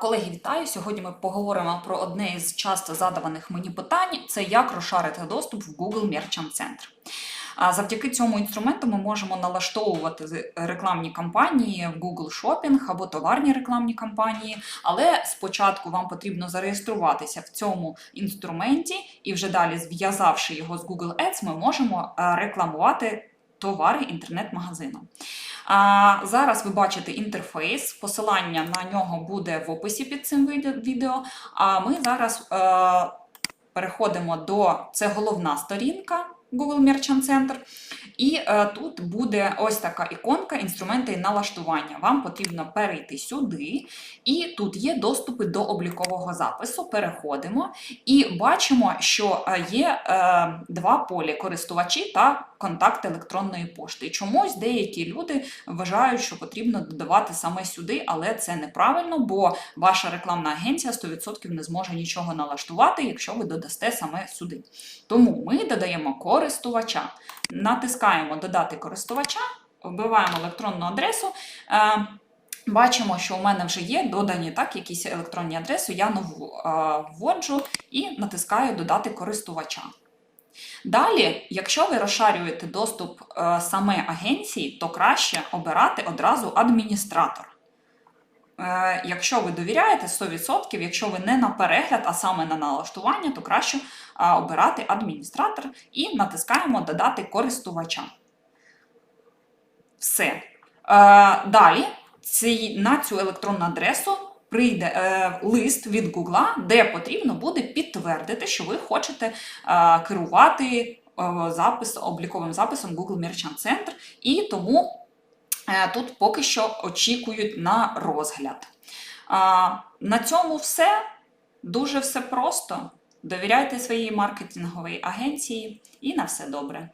Колеги, вітаю! Сьогодні ми поговоримо про одне із часто задаваних мені питань: це як розшарити доступ в Google Merchant Center. Завдяки цьому інструменту ми можемо налаштовувати рекламні кампанії в Google Shopping або товарні рекламні кампанії. Але спочатку вам потрібно зареєструватися в цьому інструменті, і вже далі, зв'язавши його з Google Ads, ми можемо е, рекламувати товари інтернет-магазину. А зараз ви бачите інтерфейс. Посилання на нього буде в описі під цим відео-. А ми зараз е, переходимо до це головна сторінка Google Merchant Center. І е, тут буде ось така іконка інструменти налаштування. Вам потрібно перейти сюди, і тут є доступи до облікового запису. Переходимо і бачимо, що е, є е, два полі користувачі та контакт електронної пошти. Чомусь деякі люди вважають, що потрібно додавати саме сюди, але це неправильно, бо ваша рекламна агенція 100% не зможе нічого налаштувати, якщо ви додасте саме сюди. Тому ми додаємо користувача. Натискаємо Додати користувача, вбиваємо електронну адресу. Е, Бачимо, що у мене вже є додані так якісь електронні адреси. Я нову е, вводжу і натискаю Додати користувача. Далі, якщо ви розшарюєте доступ е, саме агенції, то краще обирати одразу адміністратор. Е, Якщо ви довіряєте 100%, якщо ви не на перегляд, а саме на налаштування, то краще е, обирати адміністратор і натискаємо Додати користувача. Все. Е, Далі на цю електронну адресу прийде лист від Google, де потрібно буде підтвердити, що ви хочете керувати обліковим записом Google Merchant Center, і тому тут поки що очікують на розгляд. На цьому все. Дуже все просто. Довіряйте своїй маркетинговій агенції і на все добре.